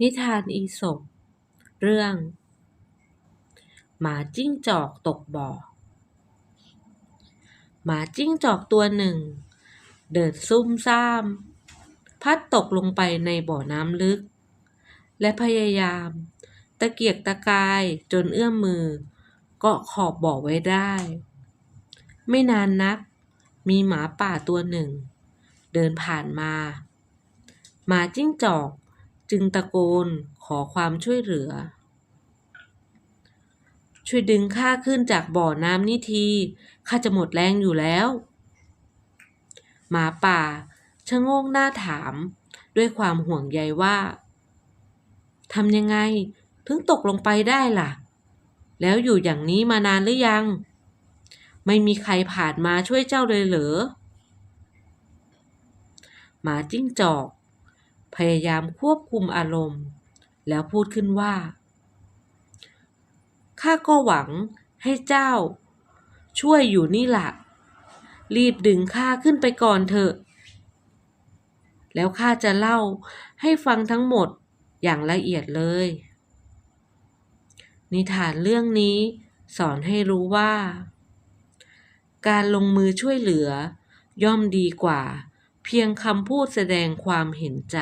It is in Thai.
นิทานอีสปเรื่อง หมาจิ้งจอกตกบ่อ หมาจิ้งจอกตัวหนึ่ง เดินซุ่มซ่าม พัดตกลงไปในบ่อน้ำลึก และพยายาม ตะเกียกตะกายจนเอื้อมมือ เกาะขอบบ่อไว้ได้ ไม่นานนัก มีหมาป่าตัวหนึ่ง เดินผ่านมา หมาจิ้งจอก จึงตะโกนขอความช่วยเหลือ ช่วยดึงข้าขึ้นจากบ่อน้ำนี่ทีข้าจะหมดแรงอยู่แล้ว หมาป่าชะโงกหน้าถามด้วยความห่วงใยว่าทำยังไงถึงตกลงไปได้ล่ะ แล้วอยู่อย่างนี้มานานหรือยัง ไม่มีใครผ่านมาช่วยเจ้าเลยเหรอหมาจิ้งจอก พยายามควบคุมอารมณ์ แล้วพูดขึ้นว่า ข้าก็หวังให้เจ้า ช่วยอยู่นี่ล่ะ รีบดึงข้าขึ้นไปก่อนเถอะ แล้วข้าจะเล่าให้ฟังทั้งหมดอย่างละเอียดเลย นิทานเรื่องนี้สอนให้รู้ว่า การลงมือช่วยเหลือย่อมดีกว่า เพียงคำพูดแสดงความเห็นใจ